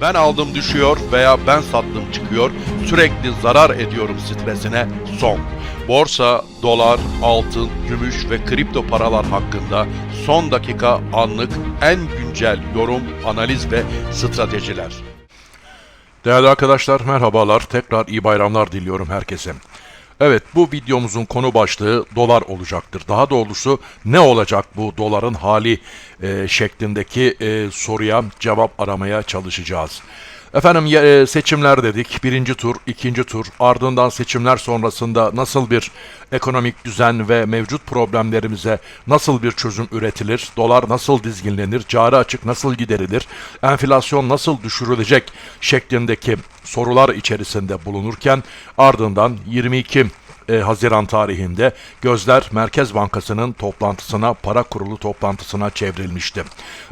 Ben aldım düşüyor veya ben sattım çıkıyor. Sürekli zarar ediyorum stresine son. Borsa, dolar, altın, gümüş ve kripto paralar hakkında son dakika anlık en güncel yorum, analiz ve stratejiler. Değerli arkadaşlar merhabalar. Tekrar iyi bayramlar diliyorum herkese. Evet bu videomuzun konu başlığı dolar olacaktır. Daha doğrusu ne olacak bu doların hali e, şeklindeki e, soruya cevap aramaya çalışacağız. Efendim e, seçimler dedik. Birinci tur, ikinci tur. Ardından seçimler sonrasında nasıl bir ekonomik düzen ve mevcut problemlerimize nasıl bir çözüm üretilir? Dolar nasıl dizginlenir? Cari açık nasıl giderilir? Enflasyon nasıl düşürülecek? Şeklindeki sorular içerisinde bulunurken ardından 22 e, Haziran tarihinde gözler Merkez Bankası'nın toplantısına, para kurulu toplantısına çevrilmişti.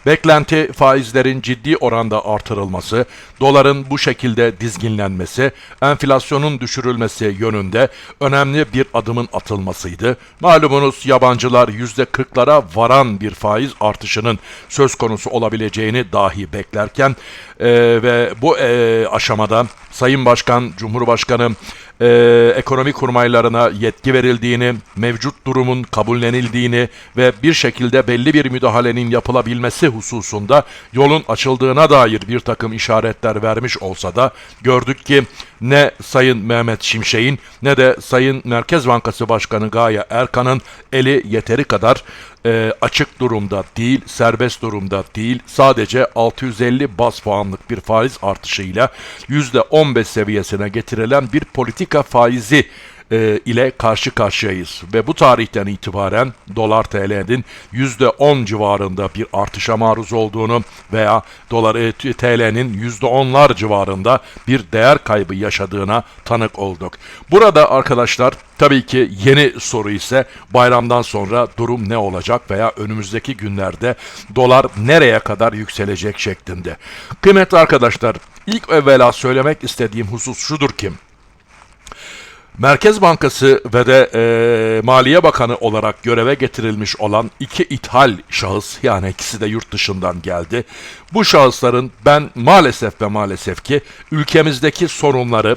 Beklenti faizlerin ciddi oranda artırılması, doların bu şekilde dizginlenmesi, enflasyonun düşürülmesi yönünde önemli bir adımın atılmasıydı. Malumunuz yabancılar %40'lara varan bir faiz artışının söz konusu olabileceğini dahi beklerken e, ve bu e, aşamada Sayın Başkan, Cumhurbaşkanı e, ekonomi kurmaylarına yetki verildiğini, mevcut durumun kabullenildiğini ve bir şekilde belli bir müdahalenin yapılabilmesi hususunda yolun açıldığına dair bir takım işaretler vermiş olsa da gördük ki ne Sayın Mehmet Şimşek'in ne de Sayın Merkez Bankası Başkanı Gaye Erkan'ın eli yeteri kadar e, açık durumda değil, serbest durumda değil. Sadece 650 bas puanlık bir faiz artışıyla %15 seviyesine getirilen bir politika faizi e, ile karşı karşıyayız. Ve bu tarihten itibaren dolar TL'nin %10 civarında bir artışa maruz olduğunu veya dolar e, TL'nin %10'lar civarında bir değer kaybı yaşadığına tanık olduk. Burada arkadaşlar tabii ki yeni soru ise bayramdan sonra durum ne olacak veya önümüzdeki günlerde dolar nereye kadar yükselecek şeklinde. Kıymetli arkadaşlar ilk evvela söylemek istediğim husus şudur ki Merkez Bankası ve de e, Maliye Bakanı olarak göreve getirilmiş olan iki ithal şahıs yani ikisi de yurt dışından geldi. Bu şahısların ben maalesef ve maalesef ki ülkemizdeki sorunları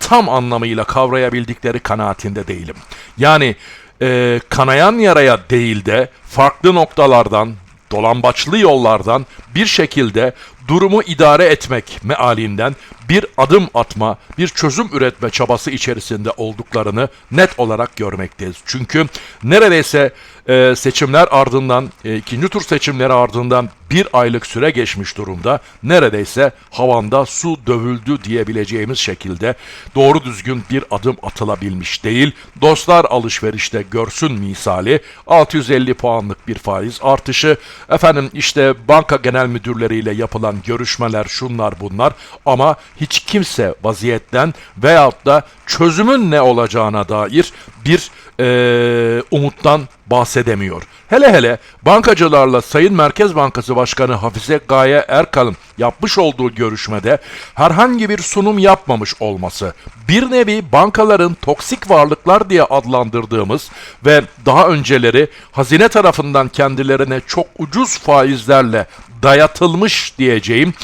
tam anlamıyla kavrayabildikleri kanaatinde değilim. Yani e, kanayan yaraya değil de farklı noktalardan dolambaçlı yollardan bir şekilde durumu idare etmek mealinden bir adım atma, bir çözüm üretme çabası içerisinde olduklarını net olarak görmekteyiz. Çünkü neredeyse e, seçimler ardından, e, ikinci tur seçimleri ardından bir aylık süre geçmiş durumda. Neredeyse havanda su dövüldü diyebileceğimiz şekilde doğru düzgün bir adım atılabilmiş değil. Dostlar alışverişte görsün misali 650 puanlık bir faiz artışı. Efendim işte banka genel müdürleriyle yapılan görüşmeler şunlar bunlar ama hiç kimse vaziyetten veyahut da çözümün ne olacağına dair bir eee, umuttan bahsedemiyor. Hele hele bankacılarla Sayın Merkez Bankası Başkanı Hafize Gaye Erkal'ın yapmış olduğu görüşmede herhangi bir sunum yapmamış olması, bir nevi bankaların toksik varlıklar diye adlandırdığımız ve daha önceleri hazine tarafından kendilerine çok ucuz faizlerle dayatılmış diyeceğim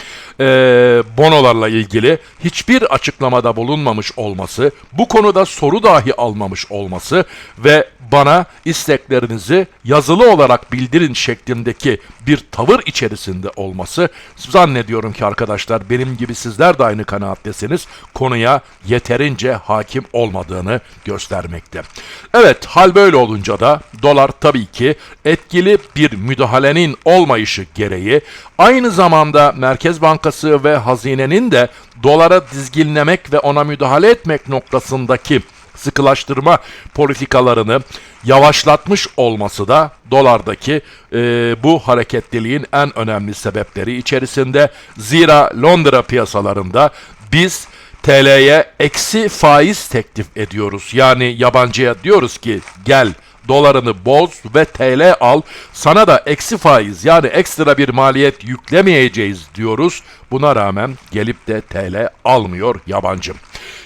e, bonolarla ilgili hiçbir açıklamada bulunmamış olması, bu konuda soru dahi almamış olması ve bana isteklerinizi yazılı olarak bildirin şeklindeki bir tavır içerisinde olması zannediyorum ki arkadaşlar benim gibi sizler de aynı kanaattesiniz konuya yeterince hakim olmadığını göstermekte. Evet hal böyle olunca da dolar tabii ki etkili bir müdahalenin olmayışı gereği aynı zamanda Merkez Bankası ve hazinenin de dolara dizginlemek ve ona müdahale etmek noktasındaki sıkılaştırma politikalarını yavaşlatmış olması da dolardaki e, bu hareketliliğin en önemli sebepleri içerisinde. Zira Londra piyasalarında biz TL'ye eksi faiz teklif ediyoruz. Yani yabancıya diyoruz ki gel dolarını boz ve TL al. Sana da eksi faiz yani ekstra bir maliyet yüklemeyeceğiz diyoruz. Buna rağmen gelip de TL almıyor yabancım.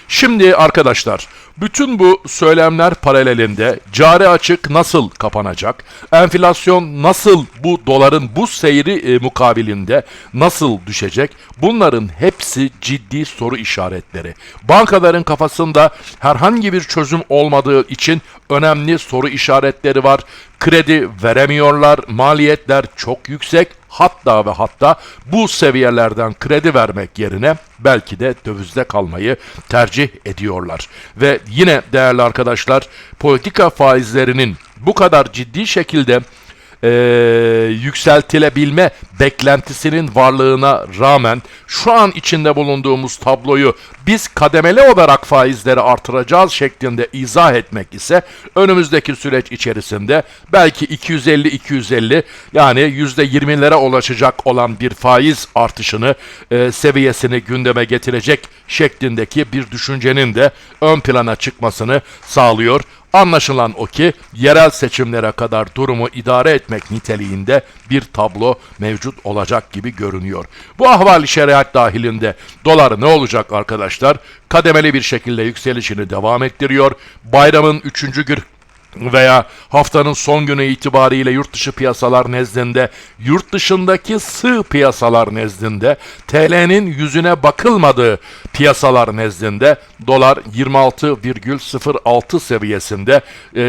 Şimdi arkadaşlar bütün bu söylemler paralelinde cari açık nasıl kapanacak? Enflasyon nasıl bu doların bu seyri e, mukabilinde nasıl düşecek? Bunların hepsi ciddi soru işaretleri. Bankaların kafasında herhangi bir çözüm olmadığı için önemli soru işaretleri var. Kredi veremiyorlar, maliyetler çok yüksek. Hatta ve hatta bu seviyelerden kredi vermek yerine belki de dövizde kalmayı tercih ediyorlar. Ve yine değerli arkadaşlar politika faizlerinin bu kadar ciddi şekilde e, yükseltilebilme beklentisinin varlığına rağmen şu an içinde bulunduğumuz tabloyu biz kademeli olarak faizleri artıracağız şeklinde izah etmek ise önümüzdeki süreç içerisinde belki 250-250 yani %20'lere ulaşacak olan bir faiz artışını e, seviyesini gündeme getirecek şeklindeki bir düşüncenin de ön plana çıkmasını sağlıyor. Anlaşılan o ki yerel seçimlere kadar durumu idare etmek niteliğinde bir tablo mevcut olacak gibi görünüyor. Bu ahvali şeriat dahilinde dolar ne olacak arkadaşlar? Kademeli bir şekilde yükselişini devam ettiriyor. Bayramın 3. gün veya haftanın son günü itibariyle yurt dışı piyasalar nezdinde, yurt dışındaki sığ piyasalar nezdinde, TL'nin yüzüne bakılmadığı piyasalar nezdinde dolar 26,06 seviyesinde e,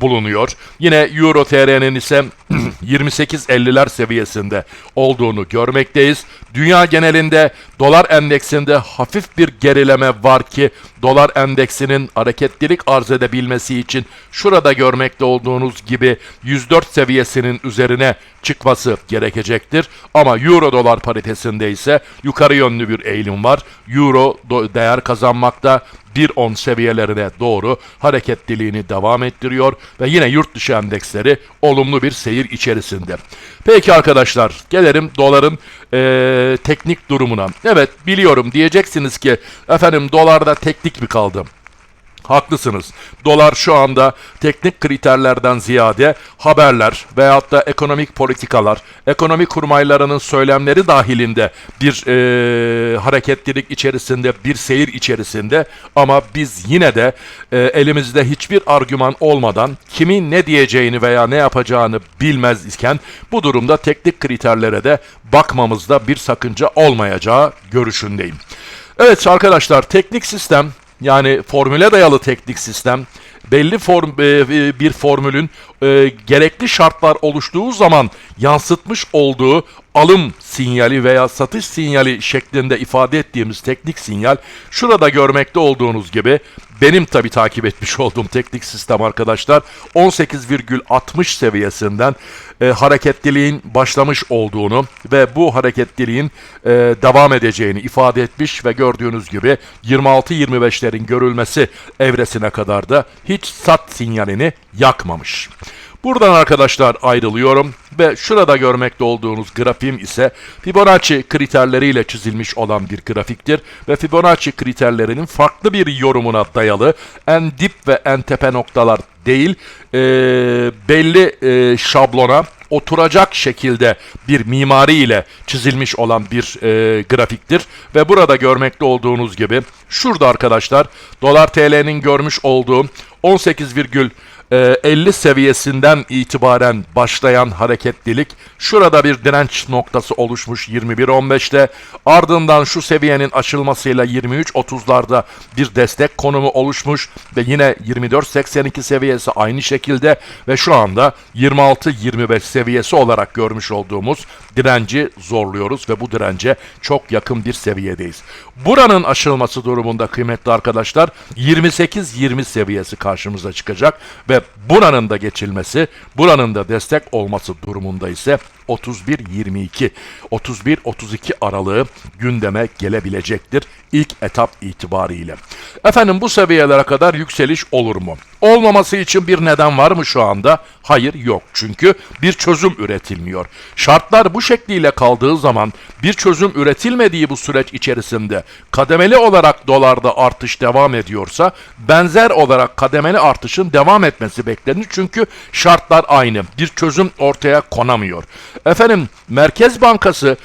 bulunuyor. Yine Euro TL'nin ise 28.50'ler seviyesinde olduğunu görmekteyiz. Dünya genelinde dolar endeksinde hafif bir gerileme var ki dolar endeksinin hareketlilik arz edebilmesi için şurada görmekte olduğunuz gibi 104 seviyesinin üzerine çıkması gerekecektir. Ama euro dolar paritesinde ise yukarı yönlü bir eğilim var. Euro değer kazanmakta 1.10 seviyelerine doğru hareketliliğini devam ettiriyor ve yine yurt dışı endeksleri olumlu bir seyir içerisinde. Peki arkadaşlar gelelim doların e, teknik durumuna. Evet biliyorum diyeceksiniz ki efendim dolarda teknik mi kaldı? Haklısınız. Dolar şu anda teknik kriterlerden ziyade haberler veyahut da ekonomik politikalar, ekonomi kurmaylarının söylemleri dahilinde bir e, hareketlilik içerisinde, bir seyir içerisinde ama biz yine de e, elimizde hiçbir argüman olmadan kimin ne diyeceğini veya ne yapacağını bilmez iken bu durumda teknik kriterlere de bakmamızda bir sakınca olmayacağı görüşündeyim. Evet arkadaşlar teknik sistem yani formüle dayalı teknik sistem belli form, e, e, bir formülün e, gerekli şartlar oluştuğu zaman yansıtmış olduğu alım sinyali veya satış sinyali şeklinde ifade ettiğimiz teknik sinyal şurada görmekte olduğunuz gibi benim tabi takip etmiş olduğum teknik sistem arkadaşlar 18,60 seviyesinden e, hareketliliğin başlamış olduğunu ve bu hareketliliğin e, devam edeceğini ifade etmiş ve gördüğünüz gibi 26-25'lerin görülmesi evresine kadar da hiç sat sinyalini yakmamış. Buradan arkadaşlar ayrılıyorum ve şurada görmekte olduğunuz grafiğim ise Fibonacci kriterleriyle çizilmiş olan bir grafiktir ve Fibonacci kriterlerinin farklı bir yorumuna dayalı en dip ve en tepe noktalar değil e, belli e, şablona oturacak şekilde bir mimari ile çizilmiş olan bir e, grafiktir. Ve burada görmekte olduğunuz gibi şurada arkadaşlar dolar TL'nin görmüş olduğu 18, 50 seviyesinden itibaren başlayan hareketlilik şurada bir direnç noktası oluşmuş 21.15'te ardından şu seviyenin açılmasıyla 23.30'larda bir destek konumu oluşmuş ve yine 24.82 seviyesi aynı şekilde ve şu anda 26-25 seviyesi olarak görmüş olduğumuz direnci zorluyoruz ve bu dirence çok yakın bir seviyedeyiz. Buranın aşılması durumunda kıymetli arkadaşlar 28-20 seviyesi karşımıza çıkacak ve buranın da geçilmesi, buranın da destek olması durumunda ise 31-22, 31-32 aralığı gündeme gelebilecektir ilk etap itibariyle. Efendim bu seviyelere kadar yükseliş olur mu? Olmaması için bir neden var mı şu anda? Hayır yok. Çünkü bir çözüm üretilmiyor. Şartlar bu şekliyle kaldığı zaman bir çözüm üretilmediği bu süreç içerisinde kademeli olarak dolarda artış devam ediyorsa benzer olarak kademeli artışın devam etmesi beklenir. Çünkü şartlar aynı. Bir çözüm ortaya konamıyor. Efendim Merkez Bankası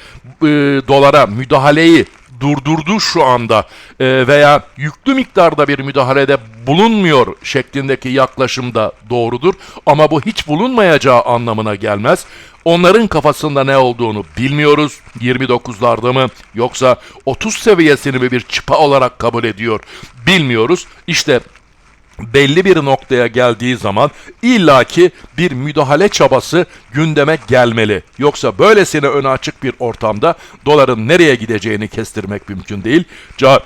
e, dolara müdahaleyi durdurdu şu anda e, veya yüklü miktarda bir müdahalede bulunmuyor şeklindeki yaklaşım da doğrudur. Ama bu hiç bulunmayacağı anlamına gelmez. Onların kafasında ne olduğunu bilmiyoruz. 29'larda mı yoksa 30 seviyesini mi bir çıpa olarak kabul ediyor bilmiyoruz. İşte belli bir noktaya geldiği zaman illaki bir müdahale çabası gündeme gelmeli. Yoksa böylesine öne açık bir ortamda doların nereye gideceğini kestirmek mümkün değil. Ca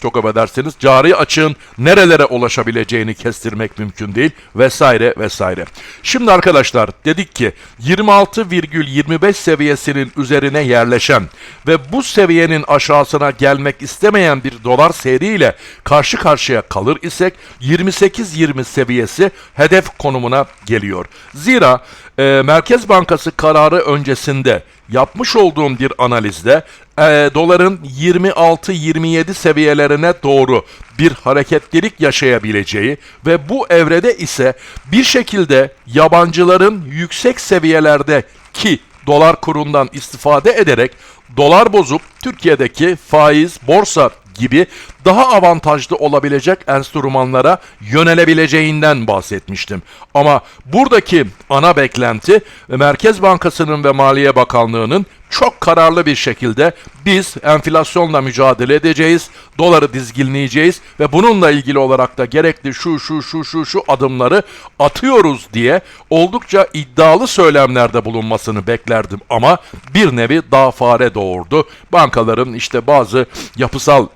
çok affedersiniz cari açığın nerelere ulaşabileceğini kestirmek mümkün değil vesaire vesaire. Şimdi arkadaşlar dedik ki 26,25 seviyesinin üzerine yerleşen ve bu seviyenin aşağısına gelmek istemeyen bir dolar seriyle karşı karşıya kalır isek 28-20 seviyesi hedef konumuna geliyor. Zira e, Merkez Bankası kararı öncesinde yapmış olduğum bir analizde e, doların 26-27 seviyelerine doğru bir hareketlilik yaşayabileceği ve bu evrede ise bir şekilde yabancıların yüksek seviyelerde ki dolar kurundan istifade ederek dolar bozup Türkiye'deki faiz, borsa gibi daha avantajlı olabilecek enstrümanlara yönelebileceğinden bahsetmiştim. Ama buradaki ana beklenti Merkez Bankası'nın ve Maliye Bakanlığı'nın çok kararlı bir şekilde biz enflasyonla mücadele edeceğiz, doları dizginleyeceğiz ve bununla ilgili olarak da gerekli şu şu şu şu şu adımları atıyoruz diye oldukça iddialı söylemlerde bulunmasını beklerdim ama bir nevi daha fare doğurdu. Bankaların işte bazı yapısal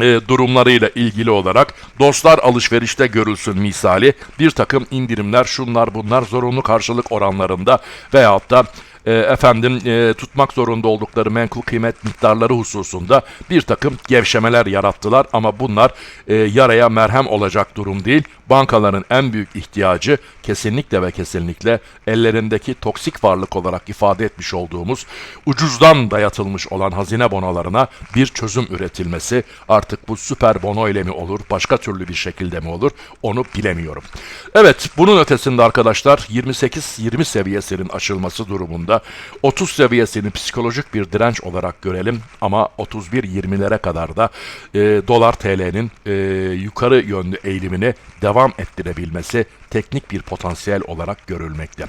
e, durumlarıyla ilgili olarak dostlar alışverişte görülsün misali bir takım indirimler şunlar bunlar zorunlu karşılık oranlarında veyahut da e, efendim e, tutmak zorunda oldukları menkul kıymet miktarları hususunda bir takım gevşemeler yarattılar ama bunlar e, yaraya merhem olacak durum değil. Bankaların en büyük ihtiyacı kesinlikle ve kesinlikle ellerindeki toksik varlık olarak ifade etmiş olduğumuz ucuzdan dayatılmış olan hazine bonolarına bir çözüm üretilmesi. Artık bu süper bono ile mi olur, başka türlü bir şekilde mi olur onu bilemiyorum. Evet bunun ötesinde arkadaşlar 28-20 seviyesinin aşılması durumunda 30 seviyesini psikolojik bir direnç olarak görelim ama 31-20'lere kadar da e, dolar TL'nin e, yukarı yönlü eğilimini devam ettirebilmesi teknik bir potansiyel olarak görülmekte.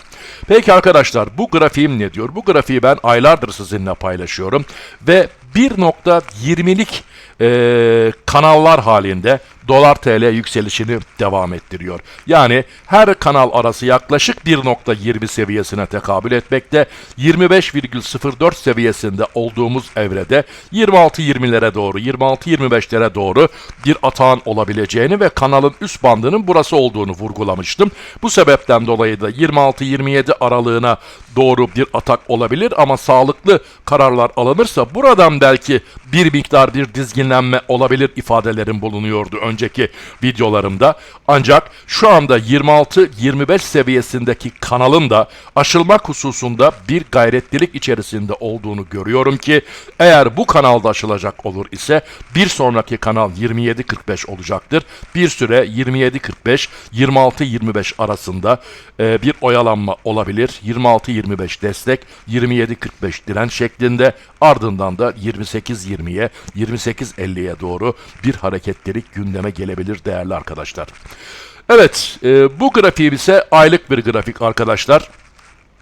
Peki arkadaşlar bu grafiğim ne diyor? Bu grafiği ben aylardır sizinle paylaşıyorum ve 1.20'lik e, kanallar halinde dolar TL yükselişini devam ettiriyor. Yani her kanal arası yaklaşık 1.20 seviyesine tekabül etmekte. 25,04 seviyesinde olduğumuz evrede 26-20'lere doğru, 26-25'lere doğru bir atağın olabileceğini ve kanalın üst bandının burası olduğunu vurgulamıştım. Bu sebepten dolayı da 26-27 aralığına doğru bir atak olabilir ama sağlıklı kararlar alınırsa buradan belki bir miktar bir dizginlenme olabilir ifadelerin bulunuyordu önceki videolarımda. Ancak şu anda 26-25 seviyesindeki kanalın da aşılmak hususunda bir gayretlilik içerisinde olduğunu görüyorum ki eğer bu kanalda aşılacak olur ise bir sonraki kanal 27-45 olacaktır. Bir süre 27-45 26-25 arasında e, bir oyalanma olabilir. 26-25 destek, 27-45 direnç şeklinde ardından da 28-20'ye, 28-50'ye doğru bir hareketlilik gündeme gelebilir değerli arkadaşlar. Evet, e, bu grafiğim ise aylık bir grafik arkadaşlar.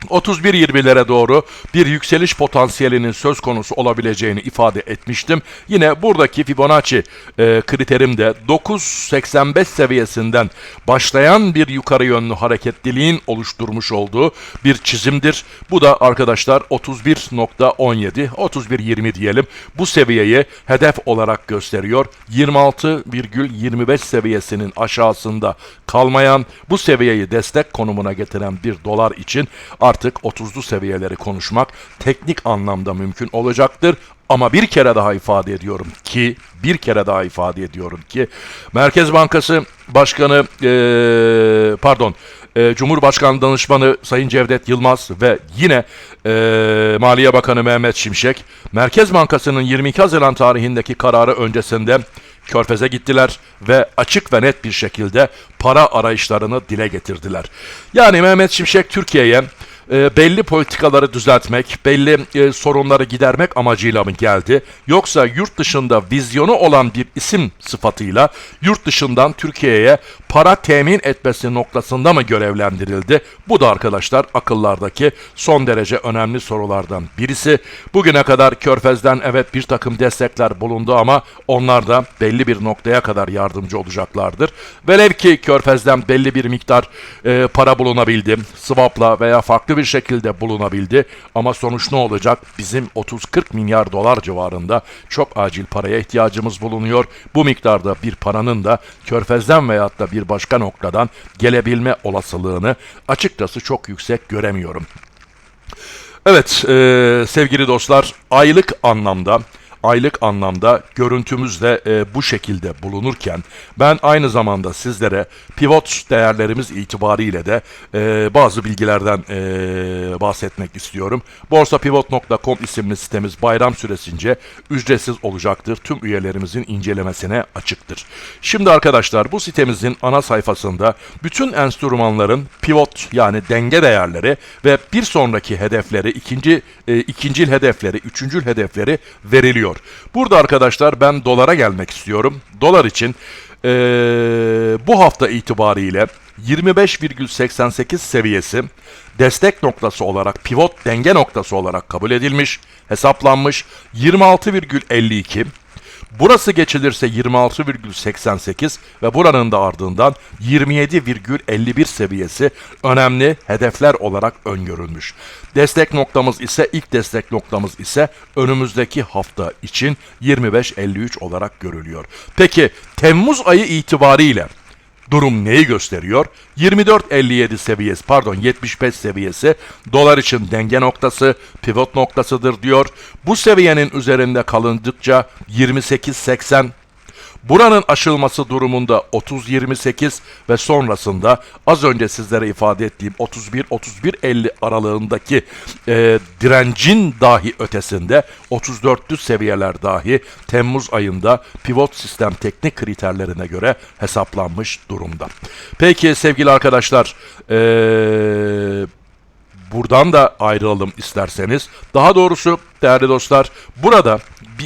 31-20'lere doğru bir yükseliş potansiyelinin söz konusu olabileceğini ifade etmiştim. Yine buradaki Fibonacci e, kriterim de 9.85 seviyesinden başlayan bir yukarı yönlü hareketliliğin oluşturmuş olduğu bir çizimdir. Bu da arkadaşlar 31.17, 31.20 diyelim. Bu seviyeyi hedef olarak gösteriyor. 26,25 seviyesinin aşağısında kalmayan, bu seviyeyi destek konumuna getiren bir dolar için artık 30'lu seviyeleri konuşmak teknik anlamda mümkün olacaktır. Ama bir kere daha ifade ediyorum ki, bir kere daha ifade ediyorum ki, Merkez Bankası Başkanı, ee, pardon, e, Cumhurbaşkanı Danışmanı Sayın Cevdet Yılmaz ve yine e, Maliye Bakanı Mehmet Şimşek, Merkez Bankası'nın 22 Haziran tarihindeki kararı öncesinde Körfez'e gittiler ve açık ve net bir şekilde para arayışlarını dile getirdiler. Yani Mehmet Şimşek Türkiye'ye e, belli politikaları düzeltmek, belli e, sorunları gidermek amacıyla mı geldi? Yoksa yurt dışında vizyonu olan bir isim sıfatıyla yurt dışından Türkiye'ye para temin etmesi noktasında mı görevlendirildi? Bu da arkadaşlar akıllardaki son derece önemli sorulardan birisi. Bugüne kadar Körfez'den evet bir takım destekler bulundu ama onlar da belli bir noktaya kadar yardımcı olacaklardır. Velev ki Körfez'den belli bir miktar e, para bulunabildi, swapla veya farklı bir şekilde bulunabildi ama sonuç ne olacak? Bizim 30-40 milyar dolar civarında çok acil paraya ihtiyacımız bulunuyor. Bu miktarda bir paranın da Körfez'den veyahut da bir başka noktadan gelebilme olasılığını açıkçası çok yüksek göremiyorum. Evet e, sevgili dostlar aylık anlamda aylık anlamda görüntümüz de e, bu şekilde bulunurken ben aynı zamanda sizlere pivot değerlerimiz itibariyle de e, bazı bilgilerden e, bahsetmek istiyorum. Borsapivot.com isimli sitemiz bayram süresince ücretsiz olacaktır. Tüm üyelerimizin incelemesine açıktır. Şimdi arkadaşlar bu sitemizin ana sayfasında bütün enstrümanların pivot yani denge değerleri ve bir sonraki hedefleri, ikinci e, ikincil hedefleri, üçüncül hedefleri veriliyor. Burada arkadaşlar ben dolara gelmek istiyorum. Dolar için e, bu hafta itibariyle 25,88 seviyesi destek noktası olarak pivot denge noktası olarak kabul edilmiş, hesaplanmış 26,52 Burası geçilirse 26,88 ve buranın da ardından 27,51 seviyesi önemli hedefler olarak öngörülmüş. Destek noktamız ise ilk destek noktamız ise önümüzdeki hafta için 25.53 olarak görülüyor. Peki Temmuz ayı itibariyle Durum neyi gösteriyor? 24.57 seviyesi pardon 75 seviyesi dolar için denge noktası pivot noktasıdır diyor. Bu seviyenin üzerinde kalındıkça 28.80 Buranın aşılması durumunda 30-28 ve sonrasında az önce sizlere ifade ettiğim 31-31-50 aralığındaki e, direncin dahi ötesinde 34'lü seviyeler dahi Temmuz ayında pivot sistem teknik kriterlerine göre hesaplanmış durumda. Peki sevgili arkadaşlar eee buradan da ayrılalım isterseniz. Daha doğrusu değerli dostlar burada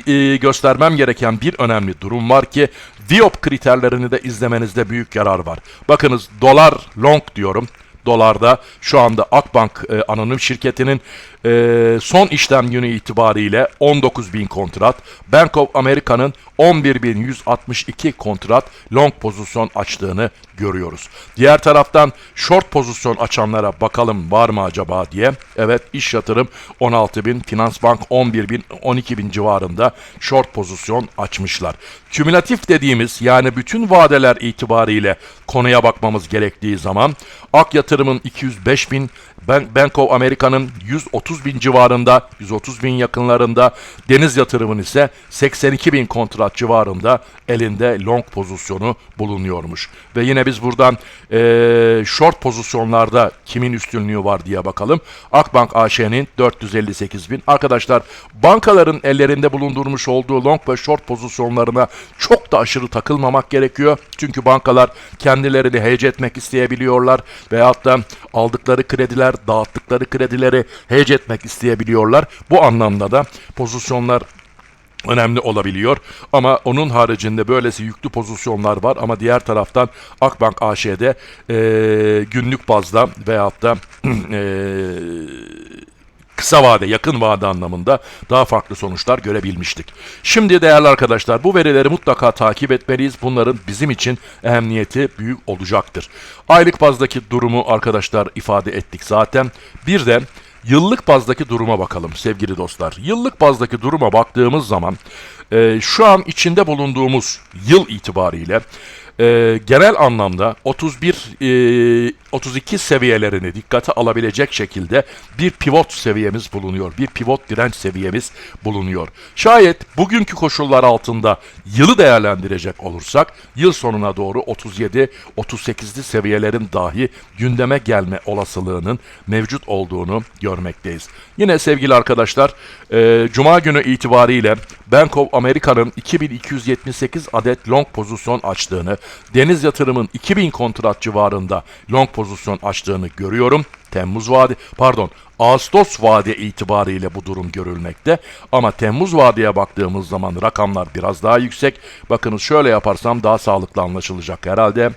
e, göstermem gereken bir önemli durum var ki Viop kriterlerini de izlemenizde büyük yarar var. Bakınız dolar long diyorum dolarda şu anda Akbank e, anonim şirketinin e, son işlem günü itibariyle 19 bin kontrat, Bank of America'nın 11.162 kontrat long pozisyon açtığını görüyoruz. Diğer taraftan short pozisyon açanlara bakalım var mı acaba diye. Evet iş yatırım 16 bin, Finansbank 11 bin, 12 bin civarında short pozisyon açmışlar. Kümülatif dediğimiz yani bütün vadeler itibariyle konuya bakmamız gerektiği zaman Ak Yatırım'ın 205 bin, Bank of America'nın 130 bin civarında, 130 bin yakınlarında, Deniz Yatırım'ın ise 82 bin kontrat civarında elinde long pozisyonu bulunuyormuş. Ve yine biz buradan e, short pozisyonlarda kimin üstünlüğü var diye bakalım. Akbank AŞ'nin 458 bin. Arkadaşlar bankaların ellerinde bulundurmuş olduğu long ve short pozisyonlarına çok da aşırı takılmamak gerekiyor. Çünkü bankalar kendilerini hedge etmek isteyebiliyorlar veyahut da aldıkları krediler, dağıttıkları kredileri hedge etmek isteyebiliyorlar. Bu anlamda da pozisyonlar önemli olabiliyor. Ama onun haricinde böylesi yüklü pozisyonlar var ama diğer taraftan Akbank AŞ'de e, günlük bazda veyahut da e, kısa vade, yakın vade anlamında daha farklı sonuçlar görebilmiştik. Şimdi değerli arkadaşlar bu verileri mutlaka takip etmeliyiz. Bunların bizim için ehemmiyeti büyük olacaktır. Aylık bazdaki durumu arkadaşlar ifade ettik zaten. Bir de Yıllık bazdaki duruma bakalım sevgili dostlar. Yıllık bazdaki duruma baktığımız zaman e, şu an içinde bulunduğumuz yıl itibariyle e, genel anlamda 31 e, 32 seviyelerini dikkate alabilecek şekilde bir pivot seviyemiz bulunuyor. Bir pivot direnç seviyemiz bulunuyor. Şayet bugünkü koşullar altında yılı değerlendirecek olursak yıl sonuna doğru 37 38'li seviyelerin dahi gündeme gelme olasılığının mevcut olduğunu görmekteyiz. Yine sevgili arkadaşlar e, Cuma günü itibariyle Bank of America'nın 2278 adet long pozisyon açtığını Deniz Yatırım'ın 2000 kontrat civarında long pozisyon açtığını görüyorum. Temmuz vade pardon Ağustos vade itibariyle bu durum görülmekte. Ama Temmuz vadeye baktığımız zaman rakamlar biraz daha yüksek. Bakınız şöyle yaparsam daha sağlıklı anlaşılacak herhalde.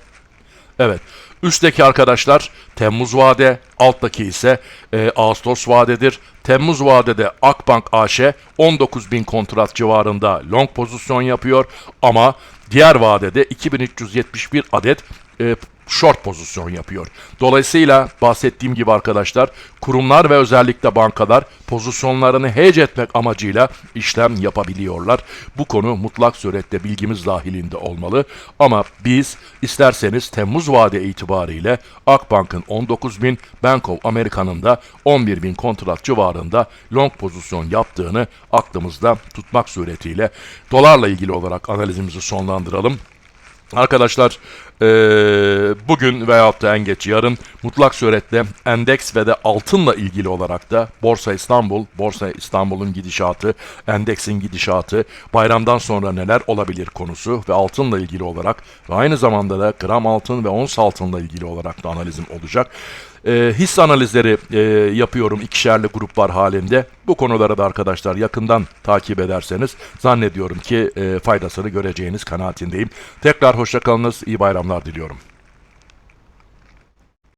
Evet. Üstteki arkadaşlar Temmuz vade, alttaki ise e, Ağustos vadedir. Temmuz vadede Akbank AŞ 19 bin kontrat civarında long pozisyon yapıyor ama diğer vadede 2371 adet e, short pozisyon yapıyor. Dolayısıyla bahsettiğim gibi arkadaşlar kurumlar ve özellikle bankalar pozisyonlarını hedge etmek amacıyla işlem yapabiliyorlar. Bu konu mutlak surette bilgimiz dahilinde olmalı. Ama biz isterseniz Temmuz vade itibariyle Akbank'ın 19 bin, Bank of America'nın da 11 bin kontrat civarında long pozisyon yaptığını aklımızda tutmak suretiyle dolarla ilgili olarak analizimizi sonlandıralım. Arkadaşlar eee, bugün veyahut da en geç yarın mutlak suretle endeks ve de altınla ilgili olarak da Borsa İstanbul, Borsa İstanbul'un gidişatı, endeksin gidişatı, bayramdan sonra neler olabilir konusu ve altınla ilgili olarak ve aynı zamanda da gram altın ve ons altınla ilgili olarak da analizim olacak. Eee hisse analizleri eee, yapıyorum ikişerli gruplar halinde. Bu konuları da arkadaşlar yakından takip ederseniz zannediyorum ki eee, faydasını göreceğiniz kanaatindeyim. Tekrar hoşçakalınız, iyi bayramlar diliyorum.